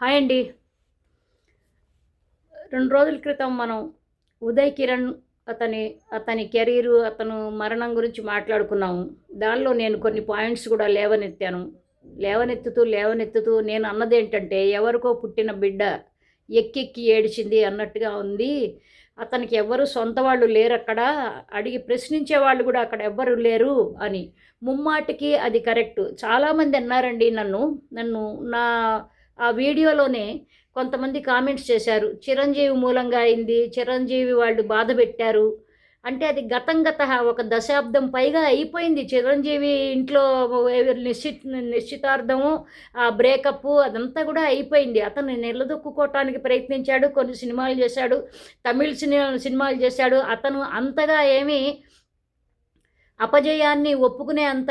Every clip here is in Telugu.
హాయ్ అండి. రెండు రోజుల క్రితం మనం ఉదయ్ కిరణ్ అతని అతని కెరీరు అతను మరణం గురించి మాట్లాడుకున్నాము. దానిలో నేను కొన్ని పాయింట్స్ కూడా లేవనెత్తాను. లేవనెత్తుతూ లేవనెత్తుతూ నేను అన్నది ఏంటంటే ఎవరికో పుట్టిన బిడ్డ ఎక్కెక్కి ఏడిచింది అన్నట్టుగా ఉంది. అతనికి ఎవ్వరు సొంత వాళ్ళు లేరు అక్కడ అడిగి ప్రశ్నించే వాళ్ళు కూడా అక్కడ ఎవ్వరు లేరు అని. ముమ్మాటికి అది కరెక్ట్. చాలామంది అన్నారండి నన్ను. నన్ను నా ఆ వీడియోలోనే కొంతమంది కామెంట్స్ చేశారు. చిరంజీవి మూలంగా అయింది. చిరంజీవి వాళ్ళు బాధ పెట్టారు. అంటే అది గతం గత ఒక దశాబ్దం పైగా అయిపోయింది. చిరంజీవి ఇంట్లో నిశ్చిత్ నిశ్చితార్థము ఆ బ్రేకప్ అదంతా కూడా అయిపోయింది. అతను నిలదొక్కుకోవటానికి ప్రయత్నించాడు. కొన్ని సినిమాలు చేశాడు. తమిళ సినిమా సినిమాలు చేశాడు. అతను అంతగా ఏమీ అపజయాన్ని ఒప్పుకునే అంత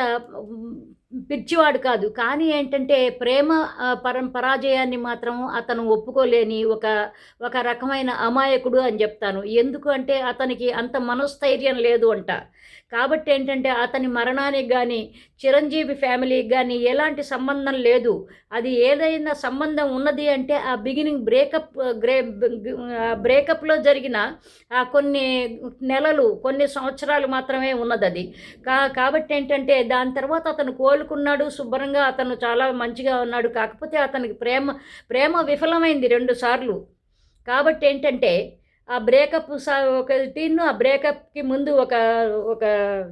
పిచ్చివాడు కాదు. కానీ ఏంటంటే ప్రేమ పరం పరాజయాన్ని మాత్రం అతను ఒప్పుకోలేని ఒక ఒక రకమైన అమాయకుడు అని చెప్తాను. ఎందుకు అంటే అతనికి అంత మనస్థైర్యం లేదు అంట. కాబట్టి ఏంటంటే అతని మరణానికి కానీ చిరంజీవి ఫ్యామిలీకి కానీ ఎలాంటి సంబంధం లేదు. అది ఏదైనా సంబంధం ఉన్నది అంటే ఆ బిగినింగ్ బ్రేకప్ గ్రే బ్రేకప్లో జరిగిన ఆ కొన్ని నెలలు కొన్ని సంవత్సరాలు మాత్రమే ఉన్నది అది కా కాబట్టి ఏంటంటే దాని తర్వాత అతను కోలుకున్నాడు శుభ్రంగా అతను చాలా మంచిగా ఉన్నాడు. కాకపోతే అతనికి ప్రేమ ప్రేమ విఫలమైంది రెండు సార్లు. కాబట్టి ఏంటంటే ఆ బ్రేకప్ ఒక టీన్ ఆ బ్రేకప్కి ముందు ఒక ఒక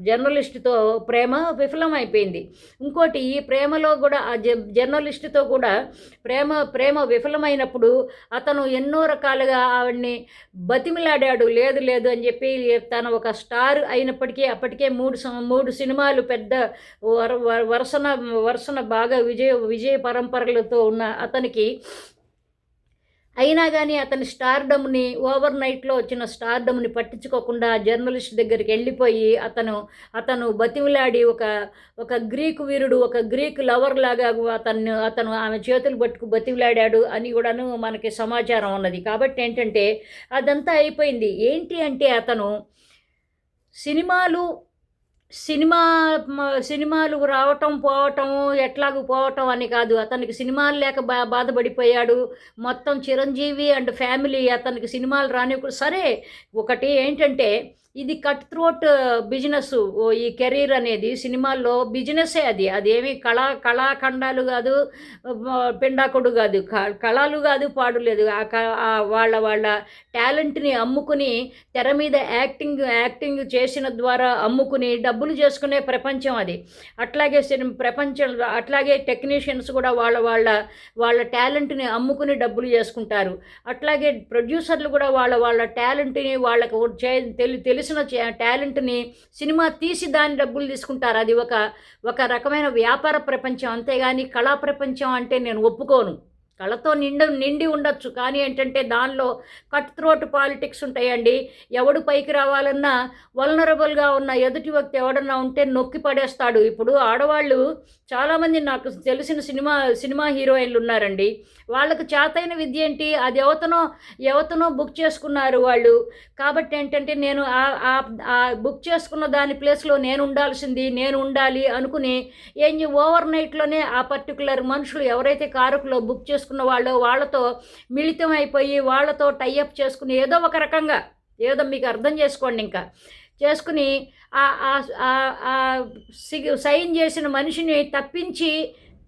జర్నలిస్ట్తో ప్రేమ విఫలమైపోయింది. ఇంకోటి ఈ ప్రేమలో కూడా ఆ జర్నలిస్ట్తో కూడా ప్రేమ ప్రేమ విఫలమైనప్పుడు అతను ఎన్నో రకాలుగా ఆవిడ్ని బతిమిలాడాడు. లేదు లేదు అని చెప్పి తను ఒక స్టార్ అయినప్పటికీ అప్పటికే మూడు మూడు సినిమాలు పెద్ద వరుసన వరుసన బాగా విజయ విజయ పరంపరలతో ఉన్న అతనికి అయినా కానీ అతని స్టార్డమ్ని ఓవర్ నైట్లో వచ్చిన స్టార్డమ్ని పట్టించుకోకుండా జర్నలిస్ట్ దగ్గరికి వెళ్ళిపోయి అతను అతను బతిమిలాడి ఒక ఒక గ్రీకు వీరుడు ఒక గ్రీక్ లవర్ లాగా అతను అతను ఆమె చేతులు పట్టుకు బతిమిలాడాడు అని కూడాను మనకి సమాచారం ఉన్నది. కాబట్టి ఏంటంటే అదంతా అయిపోయింది. ఏంటి అంటే అతను సినిమాలు సినిమా సినిమాలు రావటం పోవటం ఎట్లాగూ పోవటం అని కాదు. అతనికి సినిమాలు లేక బా బాధపడిపోయాడు. మొత్తం చిరంజీవి అండ్ ఫ్యామిలీ అతనికి సినిమాలు రాని సరే ఒకటి ఏంటంటే ఇది కట్ త్రోట్ బిజినెస్ ఈ కెరీర్ అనేది సినిమాల్లో బిజినెస్సే అది. అదేమి కళా కళాఖండాలు కాదు పిండాకుడు కాదు. కళలు కాదు పాడు లేదు. వాళ్ళ వాళ్ళ టాలెంట్ని అమ్ముకుని తెర మీద యాక్టింగ్ యాక్టింగ్ చేసిన ద్వారా అమ్ముకుని డబ్బులు చేసుకునే ప్రపంచం అది. అట్లాగే ప్రపంచం అట్లాగే టెక్నీషియన్స్ కూడా వాళ్ళ వాళ్ళ వాళ్ళ టాలెంట్ని అమ్ముకుని డబ్బులు చేసుకుంటారు. అట్లాగే ప్రొడ్యూసర్లు కూడా వాళ్ళ వాళ్ళ టాలెంట్ని వాళ్ళకు తెలి తెలిసిన టాలెంట్ని సినిమా తీసి దాని డబ్బులు తీసుకుంటారు. అది ఒక ఒక రకమైన వ్యాపార ప్రపంచం. అంతేగాని కళా ప్రపంచం అంటే నేను ఒప్పుకోను. కళతో నిండు నిండి ఉండొచ్చు. కానీ ఏంటంటే దానిలో కట్ త్రోట్ పాలిటిక్స్ ఉంటాయండి. ఎవడు పైకి రావాలన్నా వలనరబుల్గా ఉన్న ఎదుటి వ్యక్తి ఎవడన్నా ఉంటే నొక్కి పడేస్తాడు. ఇప్పుడు ఆడవాళ్ళు చాలామంది నాకు తెలిసిన సినిమా సినిమా హీరోయిన్లు ఉన్నారండి. వాళ్ళకు చేతైన విద్య ఏంటి? అది ఎవతనో ఎవతనో బుక్ చేసుకున్నారు వాళ్ళు. కాబట్టి ఏంటంటే నేను ఆ బుక్ చేసుకున్న దాని ప్లేస్లో నేను ఉండాల్సింది నేను ఉండాలి అనుకుని ఏం ఓవర్ నైట్లోనే ఆ పర్టికులర్ మనుషులు ఎవరైతే కారుకులో బుక్ చేసుకున్న చేసుకున్న వాళ్ళు వాళ్ళతో మిళితం అయిపోయి వాళ్ళతో టైఅప్ చేసుకుని ఏదో ఒక రకంగా ఏదో మీకు అర్థం చేసుకోండి ఇంకా. చేసుకుని సైన్ చేసిన మనిషిని తప్పించి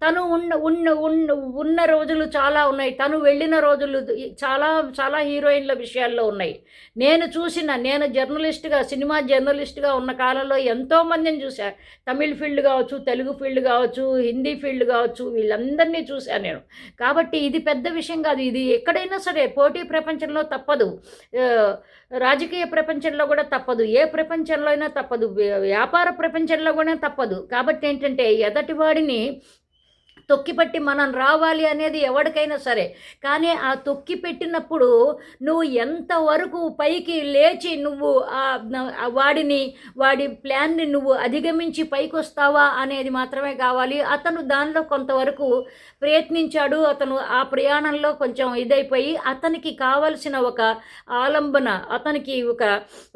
తను ఉన్న ఉన్న ఉన్న ఉన్న రోజులు చాలా ఉన్నాయి. తను వెళ్ళిన రోజులు చాలా చాలా హీరోయిన్ల విషయాల్లో ఉన్నాయి. నేను చూసిన నేను జర్నలిస్ట్గా సినిమా జర్నలిస్ట్గా ఉన్న కాలంలో ఎంతోమందిని చూశా. తమిళ్ ఫీల్డ్ కావచ్చు తెలుగు ఫీల్డ్ కావచ్చు హిందీ ఫీల్డ్ కావచ్చు వీళ్ళందరినీ చూశాను నేను. కాబట్టి ఇది పెద్ద విషయం కాదు. ఇది ఎక్కడైనా సరే పోటీ ప్రపంచంలో తప్పదు. రాజకీయ ప్రపంచంలో కూడా తప్పదు. ఏ ప్రపంచంలో అయినా తప్పదు. వ్యాపార ప్రపంచంలో కూడా తప్పదు. కాబట్టి ఏంటంటే ఎదటివాడిని తొక్కిపెట్టి మనం రావాలి అనేది ఎవరికైనా సరే. కానీ ఆ తొక్కి పెట్టినప్పుడు నువ్వు ఎంతవరకు పైకి లేచి నువ్వు వాడిని వాడి ప్లాన్ని నువ్వు అధిగమించి పైకి వస్తావా అనేది మాత్రమే కావాలి. అతను దానిలో కొంతవరకు ప్రయత్నించాడు. అతను ఆ ప్రయాణంలో కొంచెం ఇదైపోయి అతనికి కావలసిన ఒక ఆలంబన అతనికి ఒక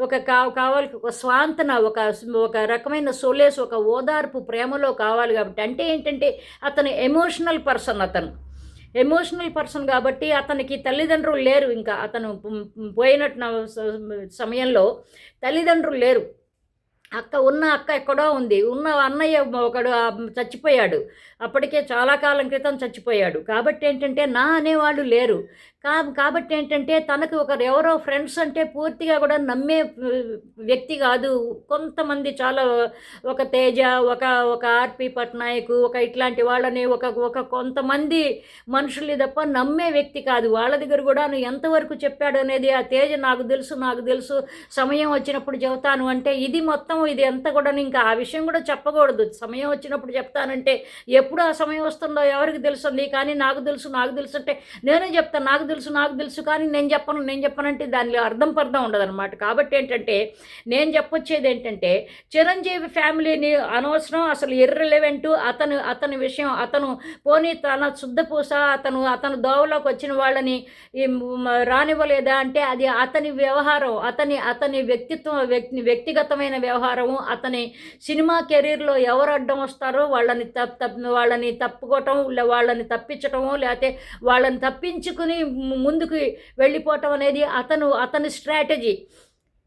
ఒక కావాలి ఒక స్వాంతన ఒక ఒక రకమైన సోలేస్ ఒక ఓదార్పు ప్రేమలో కావాలి కాబట్టి. అంటే ఏంటంటే అతను ఎమోషనల్ పర్సన్ అతను. ఎమోషనల్ పర్సన్ కాబట్టి అతనికి తల్లిదండ్రులు లేరు ఇంకా. అతను పోయినట్టు సమయంలో తల్లిదండ్రులు లేరు. అక్క ఉన్న అక్క ఎక్కడో ఉంది. ఉన్న అన్నయ్య ఒకడు చచ్చిపోయాడు. అప్పటికే చాలా కాలం క్రితం చచ్చిపోయాడు. కాబట్టి ఏంటంటే నా అనేవాళ్ళు లేరు. కాబట్టి ఏంటంటే తనకు ఒకరు ఎవరో ఫ్రెండ్స్ అంటే పూర్తిగా కూడా నమ్మే వ్యక్తి కాదు. కొంతమంది చాలా ఒక తేజ ఒక ఒక ఆర్పి పట్నాయక్ ఒక ఇట్లాంటి వాళ్ళని ఒక ఒక కొంతమంది మనుషుల్ని తప్ప నమ్మే వ్యక్తి కాదు. వాళ్ళ దగ్గర కూడా నువ్వు ఎంతవరకు చెప్పాడు అనేది ఆ తేజ నాకు తెలుసు నాకు తెలుసు. సమయం వచ్చినప్పుడు చెబుతాను అంటే ఇది మొత్తం ఇది ఎంత కూడా ఇంకా ఆ విషయం కూడా చెప్పకూడదు. సమయం వచ్చినప్పుడు చెప్తానంటే ఎప్పుడు ఆ సమయం వస్తుందో ఎవరికి తెలుస్తుంది కానీ నాకు తెలుసు నాకు తెలుసు అంటే నేనే చెప్తాను. నాకు తెలుసు నాకు తెలుసు కానీ నేను చెప్పను నేను చెప్పనంటే దానిలో అర్థం పర్థం ఉండదన్నమాట. కాబట్టి ఏంటంటే నేను చెప్పొచ్చేది ఏంటంటే చిరంజీవి ఫ్యామిలీని అనవసరం అసలు ఇర్రెలవెంట్ అతను అతని విషయం అతను పోనీ తన శుద్ధపూస అతను అతను దోవలోకి వచ్చిన వాళ్ళని రానివ్వలేదా అంటే అది అతని వ్యవహారం అతని అతని వ్యక్తిత్వం వ్యక్తి వ్యక్తిగతమైన వ్యవహారము అతని సినిమా కెరీర్లో ఎవరు అడ్డం వస్తారో వాళ్ళని తప్ వాళ్ళని తప్పుకోవటం లే- వాళ్ళని తప్పించటము లేకపోతే వాళ్ళని తప్పించుకుని ముందుకు వెళ్ళిపోవటం అనేది అతను అతని స్ట్రాటజీ.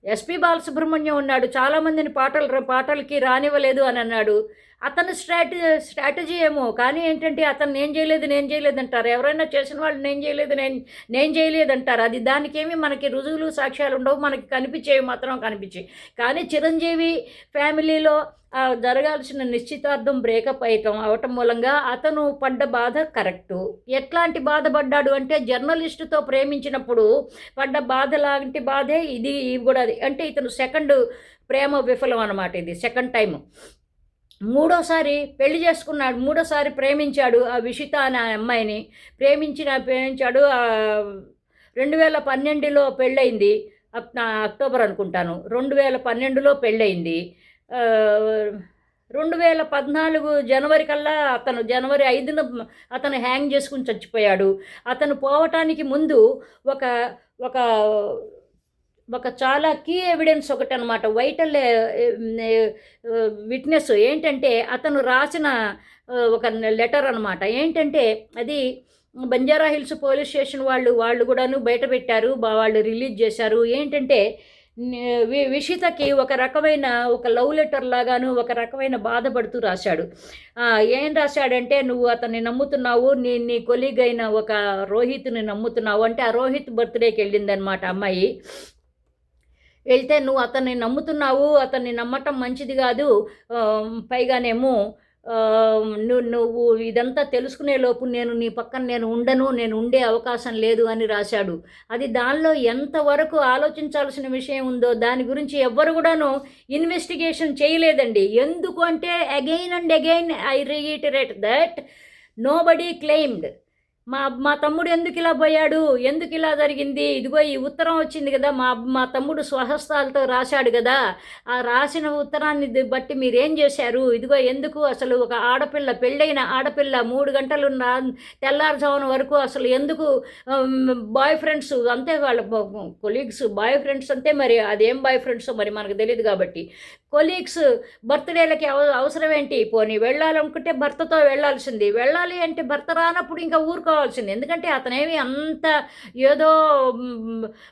ఎస్పి బాలసుబ్రహ్మణ్యం ఉన్నాడు. చాలామందిని పాటలు పాటలకి రానివ్వలేదు అని అన్నాడు. అతని స్ట్రాట స్ట్రాటజీ ఏమో కానీ ఏంటంటే అతను నేను చేయలేదు నేను చేయలేదు అంటారు. ఎవరైనా చేసిన వాళ్ళు నేను చేయలేదు నేను నేను చేయలేదు అంటారు. అది దానికేమి మనకి రుజువులు సాక్ష్యాలు ఉండవు మనకి కనిపించేవి మాత్రం కనిపించాయి కానీ చిరంజీవి ఫ్యామిలీలో జరగాల్సిన నిశ్చితార్థం బ్రేకప్ అయ్యటం అవటం మూలంగా అతను పడ్డ బాధ కరెక్టు. ఎట్లాంటి బాధపడ్డాడు అంటే జర్నలిస్టుతో ప్రేమించినప్పుడు పడ్డ బాధ లాంటి బాధే ఇది కూడా అది. అంటే ఇతను సెకండ్ ప్రేమ విఫలం అనమాట ఇది సెకండ్ టైం మూడోసారి పెళ్ళి చేసుకున్నాడు మూడోసారి ప్రేమించాడు ఆ విషిత అనే అమ్మాయిని. ప్రేమించిన ప్రేమించాడు రెండు వేల పన్నెండులో పెళ్ళయింది. అక్టోబర్ అనుకుంటాను. రెండు వేల పన్నెండులో పెళ్ళయింది. రెండు వేల పద్నాలుగు జనవరి కల్లా అతను జనవరి ఐదున అతను హ్యాంగ్ చేసుకుని చచ్చిపోయాడు. అతను పోవటానికి ముందు ఒక ఒక ఒక చాలా కీ ఎవిడెన్స్ ఒకటి అనమాట వైటల్ విట్నెస్ ఏంటంటే అతను రాసిన ఒక లెటర్ అనమాట ఏంటంటే అది బంజారా హిల్స్ పోలీస్ స్టేషన్ వాళ్ళు వాళ్ళు కూడాను బయట పెట్టారు వాళ్ళు రిలీజ్ చేశారు. ఏంటంటే విషితకి ఒక రకమైన ఒక లవ్ లెటర్ లాగాను ఒక రకమైన బాధపడుతూ రాశాడు. ఏం రాశాడంటే నువ్వు అతన్ని నమ్ముతున్నావు నీ నీ కొలీగ్ అయిన ఒక రోహిత్ని నమ్ముతున్నావు. అంటే ఆ రోహిత్ బర్త్డేకి వెళ్ళిందనమాట అమ్మాయి. వెళ్తే నువ్వు అతన్ని నమ్ముతున్నావు అతన్ని నమ్మటం మంచిది కాదు పైగానేమో నువ్వు నువ్వు ఇదంతా తెలుసుకునే లోపు నేను నీ పక్కన నేను ఉండను నేను ఉండే అవకాశం లేదు అని రాశాడు. అది దానిలో ఎంతవరకు ఆలోచించాల్సిన విషయం ఉందో దాని గురించి ఎవ్వరు కూడాను ఇన్వెస్టిగేషన్ చేయలేదండి. ఎందుకు అంటే again and again I reiterate that nobody claimed మా మా తమ్ముడు ఎందుకు ఇలా పోయాడు? ఎందుకు ఇలా జరిగింది? ఇదిగో ఈ ఉత్తరం వచ్చింది కదా మా మా తమ్ముడు స్వహస్తాలతో రాశాడు కదా ఆ రాసిన ఉత్తరాన్ని బట్టి మీరేం చేశారు? ఇదిగో ఎందుకు అసలు ఒక ఆడపిల్ల పెళ్ళైన ఆడపిల్ల మూడు గంటలు తెల్లారుజామున వరకు అసలు ఎందుకు బాయ్ ఫ్రెండ్స్ అంతే వాళ్ళ కొలీగ్స్ బాయ్ ఫ్రెండ్స్ అంతే మరి అదేం బాయ్ ఫ్రెండ్స్ మరి మనకు తెలియదు కాబట్టి. కొలీగ్స్ బర్త్డేలకి అవ- అవసరం ఏంటి పోనీ వెళ్ళాలనుకుంటే భర్తతో వెళ్ళాల్సింది. వెళ్ళాలి అంటే భర్త రానప్పుడు ఇంకా ఊరుకోవాల్సింది. ఎందుకంటే అతనేమి అంత ఏదో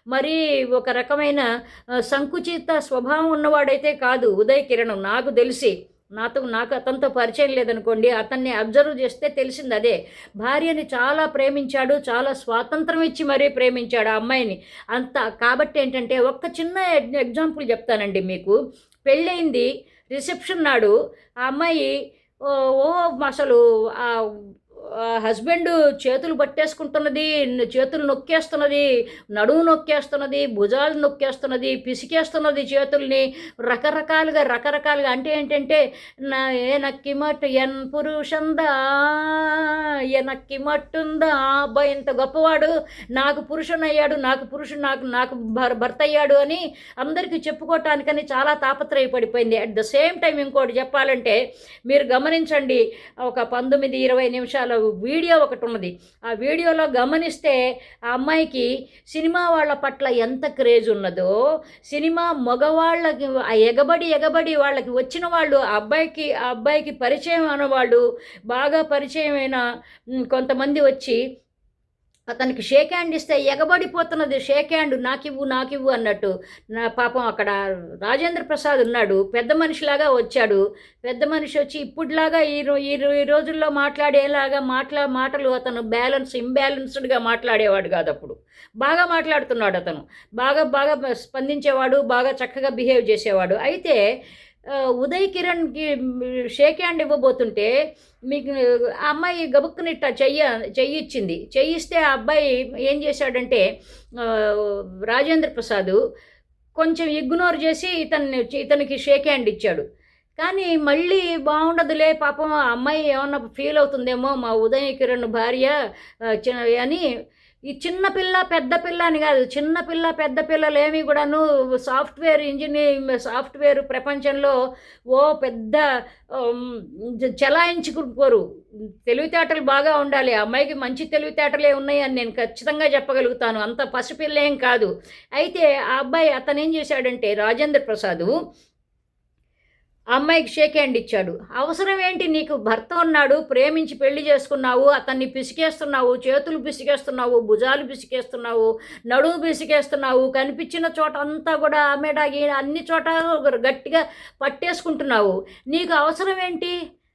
మరీ ఒక రకమైన సంకుచిత స్వభావం ఉన్నవాడైతే కాదు ఉదయ్ కిరణం. నాకు తెలిసి నాతో నాకు అతనితో పరిచయం లేదనుకోండి అతన్ని అబ్జర్వ్ చేస్తే తెలిసింది అదే. భార్యని చాలా ప్రేమించాడు చాలా స్వాతంత్రం ఇచ్చి మరీ ప్రేమించాడు ఆ అమ్మాయిని. అంత కాబట్టి ఏంటంటే ఒక్క చిన్న ఎగ్జాంపుల్ చెప్తానండి మీకు. పెళ్ళయింది రిసెప్షన్ నాడు ఆ అమ్మాయి ఓ ఓ అసలు హస్బెండ్ చేతులు పట్టేసుకుంటున్నది చేతులు నొక్కేస్తున్నది నడుము నొక్కేస్తున్నది భుజాలు నొక్కేస్తున్నది పిసికేస్తున్నది చేతుల్ని రకరకాలుగా రకరకాలుగా అంటే ఏంటంటే నా ఏ నక్కి మట్టు ఎన్ పురుషందా ఏ నక్కి మట్టుందా? అబ్బాయి ఇంత గొప్పవాడు నాకు పురుషునయ్యాడు నాకు పురుషుడు నాకు నాకు భర్- భర్త అయ్యాడు అని అందరికీ చెప్పుకోవటానికని చాలా తాపత్రయపడిపోయింది. అట్ ద సేమ్ టైం ఇంకోటి చెప్పాలంటే మీరు గమనించండి ఒక పంతొమ్మిది ఇరవై నిమిషాలు వీడియో ఒకటి ఉన్నది. ఆ వీడియోలో గమనిస్తే ఆ అమ్మాయికి సినిమా వాళ్ళ పట్ల ఎంత క్రేజ్ ఉన్నదో సినిమా మగవాళ్ళకి ఎగబడి ఎగబడి వాళ్ళకి వచ్చిన వాళ్ళు ఆ అబ్బాయికి ఆ అబ్బాయికి పరిచయం అన్న వాళ్ళు బాగా పరిచయమైన కొంతమంది వచ్చి అతనికి షేక్ హ్యాండ్ ఇస్తే ఎగబడిపోతున్నది షేక్ హ్యాండ్ నాకివ్వు నాకివ్వు అన్నట్టు. నా పాపం అక్కడ రాజేంద్ర ప్రసాద్ ఉన్నాడు. పెద్ద మనిషిలాగా వచ్చాడు. పెద్ద మనిషి వచ్చి ఇప్పుడులాగా ఈ ఈ ఈ రోజుల్లో మాట్లాడేలాగా మాట్లా మాటలు అతను బ్యాలెన్స్ ఇంబ్యాలెన్స్డ్గా మాట్లాడేవాడు కాదు అప్పుడు బాగా మాట్లాడుతున్నాడు అతను. బాగా బాగా స్పందించేవాడు బాగా చక్కగా బిహేవ్ చేసేవాడు. అయితే ఉదయ్ కిరణ్కి షేక్ హ్యాండ్ ఇవ్వబోతుంటే మీకు ఆ అమ్మాయి గబుక్కునిట్ట చెయ్యి చెయ్య చెయ్యి ఇచ్చింది చెయ్యి ఇస్తే ఆ అబ్బాయి ఏం చేశాడంటే రాజేంద్ర ప్రసాద్ కొంచెం ఇగ్నోర్ చేసి ఇతన్ని ఇతనికి షేక్ హ్యాండ్ ఇచ్చాడు. కానీ మళ్ళీ బాగుండదులే పాపం ఆ అమ్మాయి ఏమన్నా ఫీల్ అవుతుందేమో మా ఉదయ్ కిరణ్ భార్య అని ఈ చిన్న పిల్ల పెద్ద పిల్ల అని కాదు. చిన్న పిల్ల పెద్ద పిల్లలు ఏమి కూడాను సాఫ్ట్వేర్ ఇంజనీరింగ్ సాఫ్ట్వేర్ ప్రపంచంలో ఓ పెద్ద ఉమ్, చెలాయించుకుపోరు తెలివితేటలు బాగా ఉండాలి. ఆ అమ్మాయికి మంచి తెలివితేటలే ఉన్నాయి అని నేను ఖచ్చితంగా చెప్పగలుగుతాను. అంత పసిపిల్ల ఏం కాదు. అయితే ఆ అబ్బాయి అతను ఏం చేశాడంటే రాజేంద్ర ప్రసాద్ అమ్మాయికి షేక్ హ్యాండ్ ఇచ్చాడు. అవసరం ఏంటి నీకు? భర్త ఉన్నాడు ప్రేమించి పెళ్ళి చేసుకున్నావు అతన్ని పిసికేస్తున్నావు చేతులు పిసికేస్తున్నావు భుజాలు పిసికేస్తున్నావు నడుము పిసికేస్తున్నావు కనిపించిన చోట అంతా కూడా ఆమెడ అన్ని చోట గట్టిగా పట్టేసుకుంటున్నావు. నీకు అవసరం ఏంటి?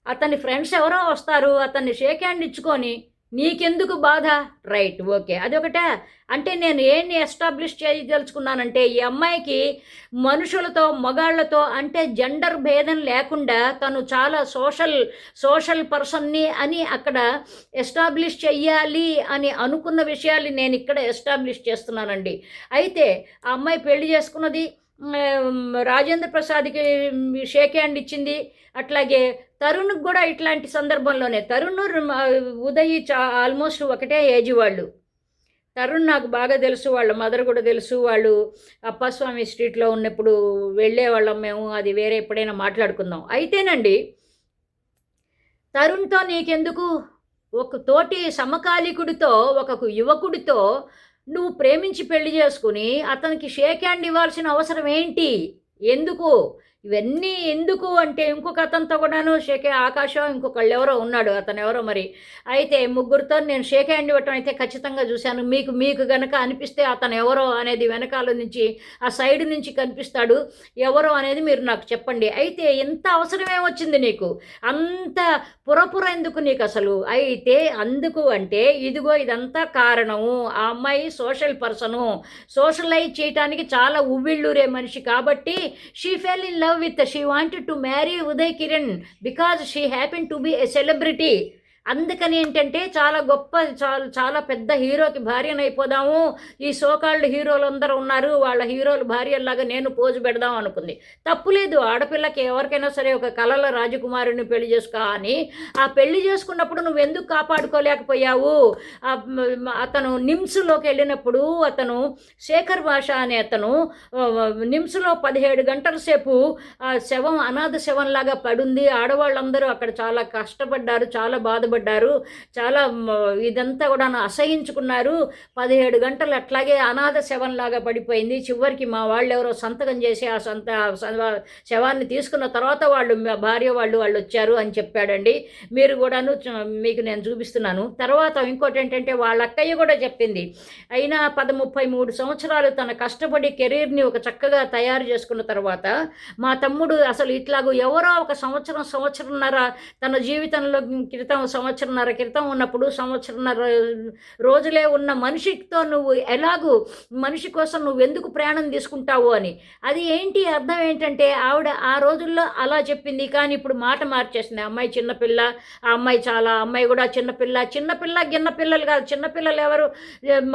అతని ఫ్రెండ్స్ ఎవరో వస్తారు అతన్ని షేక్ హ్యాండ్ ఇచ్చుకొని నీకెందుకు బాధ? Right okay. అదొకటే. అంటే నేను ఏంటి ఎస్టాబ్లిష్ చేయదలుచుకున్నానంటే ఈ అమ్మాయికి మనుషులతో మగాళ్ళతో అంటే జెండర్ భేదం లేకుండా తను చాలా సోషల్ సోషల్ పర్సన్ని అని అక్కడ ఎస్టాబ్లిష్ చెయ్యాలి అని అనుకున్న విషయాలు నేను ఇక్కడ ఎస్టాబ్లిష్ చేస్తున్నానండి. అయితే ఆ అమ్మాయి పెళ్ళి చేసుకున్నది రాజేంద్ర ప్రసాద్కి షేక్ హ్యాండ్ ఇచ్చింది. అట్లాగే తరుణ్కి కూడా ఇట్లాంటి సందర్భంలోనే. తరుణ్ ఉదయ్ చా ఆల్మోస్ట్ ఒకటే ఏజ్ వాళ్ళు. తరుణ్ నాకు బాగా తెలుసు వాళ్ళ మదర్ కూడా తెలుసు. వాళ్ళు అప్పస్వామి స్ట్రీట్లో ఉన్నప్పుడు వెళ్ళేవాళ్ళం మేము. అది వేరే ఎప్పుడైనా మాట్లాడుకుందాం. అయితేనండి తరుణ్తో నీకెందుకు? ఒక తోటి సమకాలీకుడితో ఒక యువకుడితో నువ్వు ప్రేమించి పెళ్ళి చేసుకుని అతనికి షేక్ హ్యాండ్ ఇవ్వాల్సిన అవసరం ఏంటి? ఎందుకు? ఇవన్నీ ఎందుకు అంటే ఇంకొక అతనితో కూడాను షేకే ఆకాశం ఇంకొకళ్ళు ఎవరో ఉన్నాడు అతను ఎవరో మరి. అయితే ముగ్గురితో నేను షేక్ హ్యాండ్ ఇవ్వటం అయితే ఖచ్చితంగా చూశాను. మీకు మీకు గనక అనిపిస్తే అతను ఎవరో అనేది వెనకాల నుంచి ఆ సైడ్ నుంచి కనిపిస్తాడు. ఎవరో అనేది మీరు నాకు చెప్పండి. అయితే ఎంత అవసరమే వచ్చింది నీకు? అంత పురపుర ఎందుకు నీకు అసలు? అయితే అందుకు అంటే ఇదిగో ఇదంతా కారణము. ఆ అమ్మాయి సోషల్ పర్సను. సోషలైజ్ చేయటానికి చాలా ఉవ్విళ్ళూరే మనిషి కాబట్టి she fell in love love with, she wanted to marry Uday Kiran because she happened to be a celebrity. అందుకని ఏంటంటే చాలా గొప్ప చాలా చాలా పెద్ద హీరోకి భార్యను అయిపోదాము. ఈ సోకాళ్ళు హీరోలు అందరూ ఉన్నారు. వాళ్ళ హీరోలు భార్యలాగా నేను పోజు పెడదాం అనుకుంది. తప్పులేదు ఆడపిల్లకి ఎవరికైనా సరే ఒక కళల రాజకుమారుని పెళ్ళి చేసుకో అని. ఆ పెళ్ళి చేసుకున్నప్పుడు నువ్వు ఎందుకు కాపాడుకోలేకపోయావు? అతను నిమ్స్లోకి వెళ్ళినప్పుడు అతను శేఖర్ భాష అనే అతను నిమ్స్లో పదిహేడు గంటల సేపు ఆ శవం అనాథ శవంలాగా పడుంది. ఆడవాళ్ళందరూ అక్కడ చాలా కష్టపడ్డారు. చాలా బాధపడ్డారు. చాలా ఇదంతా కూడా అసహించుకున్నారు. పదిహేడు గంటలు అట్లాగే అనాథ శవంలాగా పడిపోయింది. చివరికి మా వాళ్ళు ఎవరో సంతకం చేసి ఆ సంత శవాన్ని తీసుకున్న తర్వాత వాళ్ళు మా భార్య వాళ్ళు వాళ్ళు వచ్చారు అని చెప్పాడండి. మీరు కూడాను మీకు నేను చూపిస్తున్నాను. తర్వాత ఇంకోటి ఏంటంటే వాళ్ళ అక్కయ్య కూడా చెప్పింది. అయినా పద ముప్పై మూడు సంవత్సరాలు తన కష్టపడి కెరీర్ని ఒక చక్కగా తయారు చేసుకున్న తర్వాత మా తమ్ముడు అసలు ఇట్లాగూ ఎవరో ఒక సంవత్సరం సంవత్సరంన్నర తన జీవితంలో క్రితం సంవత్సరంన్నర క్రితం ఉన్నప్పుడు సంవత్సరంన్నర రోజులే ఉన్న మనిషితో నువ్వు ఎలాగూ మనిషి కోసం నువ్వు ఎందుకు ప్రయాణం తీసుకుంటావు అని. అది ఏంటి? అర్థం ఏంటంటే ఆవిడ ఆ రోజుల్లో అలా చెప్పింది. కానీ ఇప్పుడు మాట మార్చేసింది. ఆ అమ్మాయి చిన్నపిల్ల ఆ అమ్మాయి చాలా అమ్మాయి కూడా చిన్నపిల్ల చిన్నపిల్ల గిన్న పిల్లలు కాదు. చిన్నపిల్లలు ఎవరు?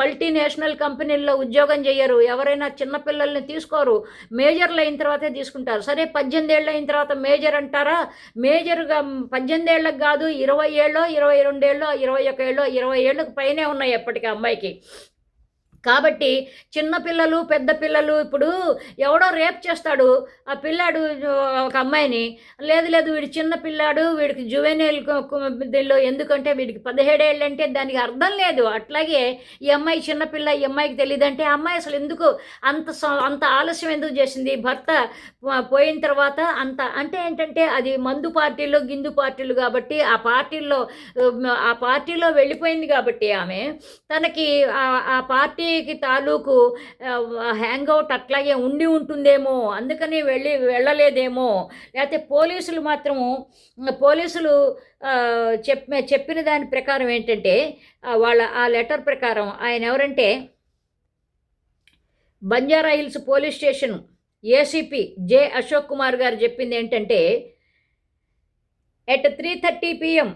మల్టీనేషనల్ కంపెనీల్లో ఉద్యోగం చేయరు ఎవరైనా చిన్నపిల్లల్ని తీసుకోరు. మేజర్లు అయిన తర్వాతే తీసుకుంటారు. సరే పద్దెనిమిది ఏళ్ళు అయిన తర్వాత మేజర్ అంటారా? మేజర్గా పద్దెనిమిది ఏళ్ళకి కాదు ఇరవై ఏళ్ళు ఇరవై రెండేళ్ళు ఇరవై ఒక ఏళ్ళు ఇరవై ఏళ్ళకి పైనే ఉన్నాయి ఎప్పటికీ అమ్మాయికి. కాబట్టి చిన్నపిల్లలు పెద్ద పిల్లలు ఇప్పుడు ఎవడో రేప్ చేస్తాడు. ఆ పిల్లాడు ఒక అమ్మాయిని. లేదు లేదు వీడు చిన్న పిల్లాడు వీడికి జువెనైల్ దీనిలో ఎందుకంటే వీడికి పదిహేడేళ్ళు అంటే దానికి అర్థం లేదు. అట్లాగే ఈ అమ్మాయి చిన్నపిల్ల ఈ అమ్మాయికి తెలియదంటే అమ్మాయి అసలు ఎందుకు అంత అంత ఆలస్యం ఎందుకు చేసింది? భర్త పోయిన తర్వాత అంత అంటే ఏంటంటే అది మందు పార్టీలు గిందు పార్టీలు కాబట్టి ఆ పార్టీల్లో ఆ పార్టీలో వెళ్ళిపోయింది కాబట్టి ఆమె. తనకి ఆ- పార్టీ కంపెనీకి తాలూకు హ్యాంగ్ అవుట్ అట్లాగే ఉండి ఉంటుందేమో అందుకని వెళ్ళి వెళ్ళలేదేమో. లేకపోతే పోలీసులు మాత్రము పోలీసులు చెప్ చెప్పిన దాని ప్రకారం ఏంటంటే వాళ్ళ ఆ లెటర్ ప్రకారం ఆయన ఎవరంటే Banjara Hills police station ACP J Ashok Kumar garu చెప్పింది ఏంటంటే at three thirty PM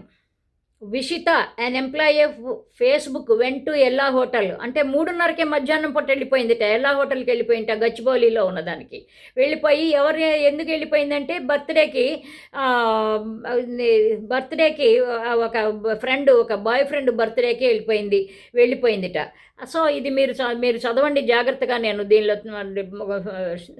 Vishitha an employee of Facebook went to Ella hotel అంటే మూడున్నరకే మధ్యాహ్నం పూట వెళ్ళిపోయిందిట. ఎల్లా హోటల్కి వెళ్ళిపోయింట గచ్చిబౌలిలో ఉన్నదానికి. వెళ్ళిపోయి ఎవరి ఎందుకు వెళ్ళిపోయిందంటే బర్త్డేకి బర్త్డేకి ఒక ఫ్రెండ్ ఒక బాయ్ ఫ్రెండ్ బర్త్డేకి వెళ్ళిపోయింది. వెళ్ళిపోయిందిట. సో ఇది మీరు చ- మీరు చదవండి జాగ్రత్తగా. నేను దీనిలో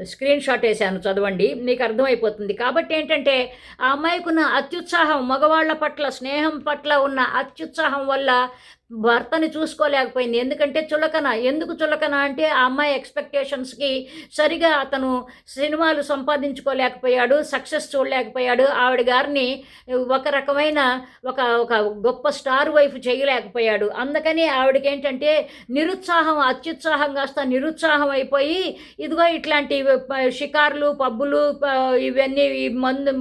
స్క్రీన్ షాట్ వేసాను చదవండి. మీకు అర్థమైపోతుంది. కాబట్టి ఏంటంటే ఆ అమ్మాయికున్న అత్యుత్సాహం మగవాళ్ళ పట్ల స్నేహం పట్ల ఉన్న అత్యుత్సాహం వల్ల భర్తని చూసుకోలేకపోయింది. ఎందుకంటే చులకన ఎందుకు చులకన అంటే ఆ అమ్మాయి ఎక్స్పెక్టేషన్స్కి సరిగా అతను సినిమాలు సంపాదించుకోలేకపోయాడు సక్సెస్ చూడలేకపోయాడు. ఆవిడ గారిని ఒక రకమైన ఒక ఒక గొప్ప స్టార్ వైఫ్ చేయలేకపోయాడు. అందుకని ఆవిడకి ఏంటంటే నిరుత్సాహం అత్యుత్సాహం కాస్త నిరుత్సాహం అయిపోయి ఇదిగో ఇట్లాంటి ప- షికార్లు పబ్బులు ఇవన్నీ ఈ మందు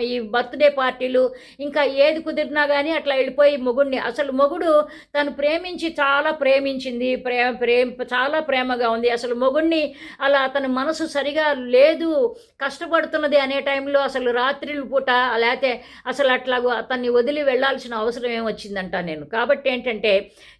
ఈ బర్త్డే పార్టీలు ఇంకా ఏది కుదిరినా కానీ అట్లా వెళ్ళిపోయి మొగుడిని. అసలు మొగుడు తను ప్రేమించి చాలా ప్రేమించింది ప్రేమ ప్రేమ చాలా ప్రేమగా ఉంది. అసలు మొగుణ్ణి అలా అతని మనసు సరిగా లేదు కష్టపడుతున్నది అనే టైంలో అసలు రాత్రిల పూట లేకపోతే అసలు అట్లాగో అతన్ని వదిలి వెళ్ళాల్సిన అవసరం ఏమొచ్చిందంట నేను. కాబట్టి ఏంటంటే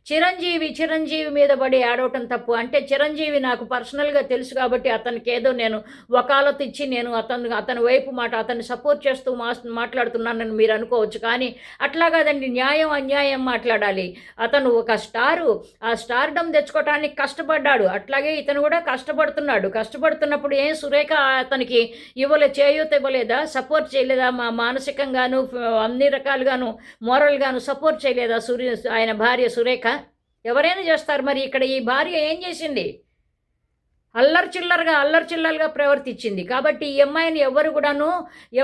చిరంజీవి చిరంజీవి మీద పడి ఆడవటం తప్పు. అంటే చిరంజీవి నాకు పర్సనల్గా తెలుసు కాబట్టి అతనికి ఏదో నేను వకాలత్ ఇచ్చి నేను అతను అతని వైపు మాట అతన్ని సపోర్ట్ చేస్తూ మా మాట్లాడుతున్నానని మీరు అనుకోవచ్చు. కానీ అట్లా కాదండి న్యాయం అన్యాయం మాట్లాడాలి. అతను ఒక స్టారు. ఆ స్టార్డమ్ తెచ్చుకోవటానికి కష్టపడ్డాడు. అట్లాగే ఇతను కూడా కష్టపడుతున్నాడు. కష్టపడుతున్నప్పుడు ఏం సురేఖ అతనికి ఇవ్వలే చేయూత ఇవ్వలేదా? సపోర్ట్ చేయలేదా? మా మానసికంగాను అన్ని రకాలుగాను మోరల్గాను సపోర్ట్ చేయలేదా సూర్య ఆయన భార్య సురేఖ? ఎవరైనా చేస్తారు. మరి ఇక్కడ ఈ భార్య ఏం చేసింది? అల్లరి చిల్లరగా అల్లరి చిల్లరగా ప్రవర్తించింది. కాబట్టి ఈ అమ్మాయిని ఎవ్వరు కూడాను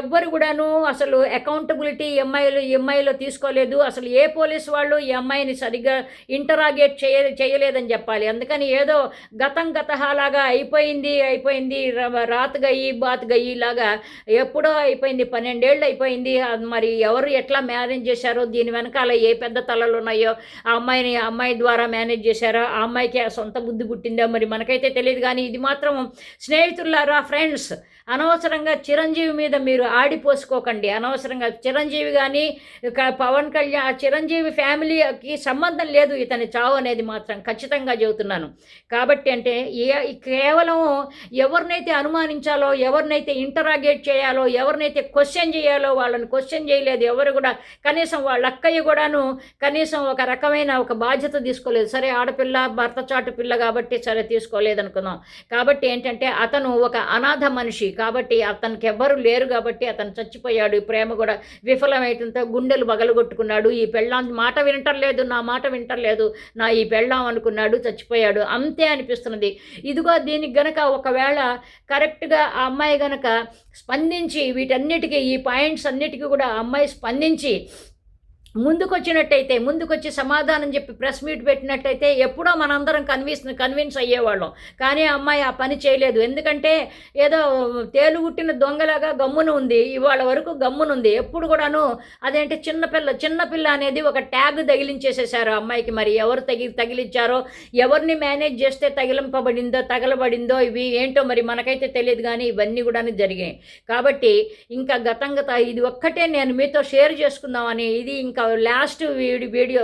ఎవ్వరు కూడాను అసలు అకౌంటబిలిటీ ఎంఐలు ఎంఐలో తీసుకోలేదు. అసలు ఏ పోలీస్ వాళ్ళు ఈ అమ్మాయిని సరిగ్గా ఇంటరాగేట్ చేయ చేయలేదని చెప్పాలి. అందుకని ఏదో గతం గతహాలాగా అయిపోయింది అయిపోయింది రాత్ గయ్యి బాత్ గయ్యి లాగా ఎప్పుడో అయిపోయింది పన్నెండేళ్ళు అయిపోయింది. మరి ఎవరు ఎట్లా మేనేజ్ చేశారో దీని వెనకాల ఏ పెద్ద తలలు ఉన్నాయో ఆ అమ్మాయిని అమ్మాయి ద్వారా మేనేజ్ చేశారో ఆ అమ్మాయికి ఆ సొంత బుద్ధి పుట్టిందో? మరి మనకైతే తెలియదు కానీ ఇది మాత్రం స్నేహితులారా ఫ్రెండ్స్ అనవసరంగా చిరంజీవి మీద మీరు ఆడిపోసుకోకండి. అనవసరంగా చిరంజీవి కానీ పవన్ కళ్యాణ్ చిరంజీవి ఫ్యామిలీకి సంబంధం లేదు ఇతని చావు అనేది మాత్రం ఖచ్చితంగా చెబుతున్నాను. కాబట్టి అంటే ఏ కేవలం ఎవరినైతే అనుమానించాలో ఎవరినైతే ఇంటరాగేట్ చేయాలో ఎవరినైతే క్వశ్చన్ చేయాలో వాళ్ళని క్వశ్చన్ చేయలేదు ఎవరు కూడా కనీసం వాళ్ళ అక్కయ్య కూడాను కనీసం ఒక రకమైన ఒక బాధ్యత తీసుకోలేదు. సరే ఆడపిల్ల భర్త చాటు పిల్ల కాబట్టి సరే తీసుకోలేదు అనుకుందాం కాబట్టి ఏంటంటే అతను ఒక అనాథ మనిషి. కాబట్టి అతనికి ఎవ్వరు లేరు కాబట్టి అతను చచ్చిపోయాడు. ఈ ప్రేమ కూడా విఫలమైతంతో గుండెలు బగలగొట్టుకున్నాడు ఈ పెళ్ళాం మాట వింటలేదు నా మాట వింటలేదు నా ఈ పెళ్ళాం అనుకున్నాడు చచ్చిపోయాడు. అంతే అనిపిస్తున్నది. ఇదిగో దీనికి గనక ఒకవేళ కరెక్ట్గా ఆ అమ్మాయి గనక స్పందించి వీటన్నిటికీ ఈ పాయింట్స్ అన్నిటికీ కూడా ఆ అమ్మాయి స్పందించి ముందుకొచ్చినట్టయితే ముందుకొచ్చి సమాధానం చెప్పి ప్రెస్ మీట్ పెట్టినట్టయితే ఎప్పుడో మనందరం కన్విన్స్ కన్విన్స్ అయ్యేవాళ్ళం. కానీ ఆ అమ్మాయి ఆ పని చేయలేదు. ఎందుకంటే ఏదో తేలుగుట్టిన దొంగలాగా గమ్మున ఉంది. ఇవాళ వరకు గమ్మునుంది ఎప్పుడు కూడాను అదేంటి చిన్నపిల్ల చిన్నపిల్ల అనేది ఒక ట్యాగ్ తగిలించేసేసారు ఆ అమ్మాయికి మరి. ఎవరు తగి తగిలించారో ఎవరిని మేనేజ్ చేస్తే తగిలింపబడిందో తగలబడిందో ఇవి ఏంటో మరి మనకైతే తెలియదు కానీ ఇవన్నీ కూడా జరిగాయి. కాబట్టి ఇంకా గతంగత ఇది ఒక్కటే నేను మీతో షేర్ చేసుకుందామని ఇది ఇంకా లాస్ట్ వీడి వీడియో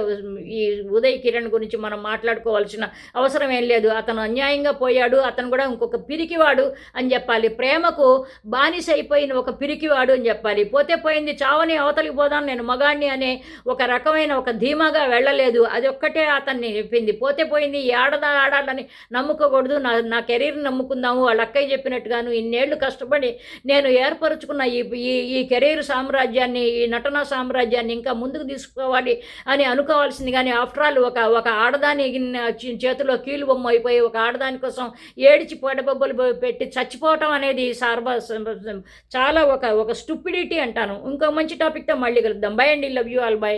ఈ ఉదయ్ కిరణ్ గురించి మనం మాట్లాడుకోవాల్సిన అవసరం ఏం లేదు. అతను అన్యాయంగా పోయాడు అతను కూడా ఇంకొక పిరికివాడు అని చెప్పాలి. ప్రేమకు బానిస అయిపోయిన ఒక పిరికివాడు అని చెప్పాలి. పోతే పోయింది చావని అవతలికి పోదాను నేను మగాణ్ణి అనే ఒక రకమైన ఒక ధీమాగా వెళ్ళలేదు. అది ఒక్కటే అతన్ని చెప్పింది. పోతే పోయింది ఈ ఆడదా ఆడాలని నమ్ముకోకూడదు. నా నా కెరీర్ నమ్ముకుందాము. వాళ్ళ అక్కయ్య చెప్పినట్టుగాను ఇన్నేళ్ళు కష్టపడి నేను ఏర్పరచుకున్న ఈ ఈ ఈ కెరీర్ సామ్రాజ్యాన్ని ఈ నటనా సామ్రాజ్యాన్ని ఇంకా ముందుకు తీసుకోవాలి అని అనుకోవాల్సింది. కానీ ఆఫ్టర్ ఆల్ ఒక ఒక ఆడదాని చేతిలో కీలు బొమ్మ అయిపోయి ఒక ఆడదాని కోసం ఏడిచి పొడబొబ్బలు పెట్టి చచ్చిపోవటం అనేది సార్వ చాలా ఒక ఒక స్టూపిడిటీ అంటాను. ఇంకో మంచి టాపిక్తో మళ్ళీ కలుద్దాం. బై అండి. Love you all by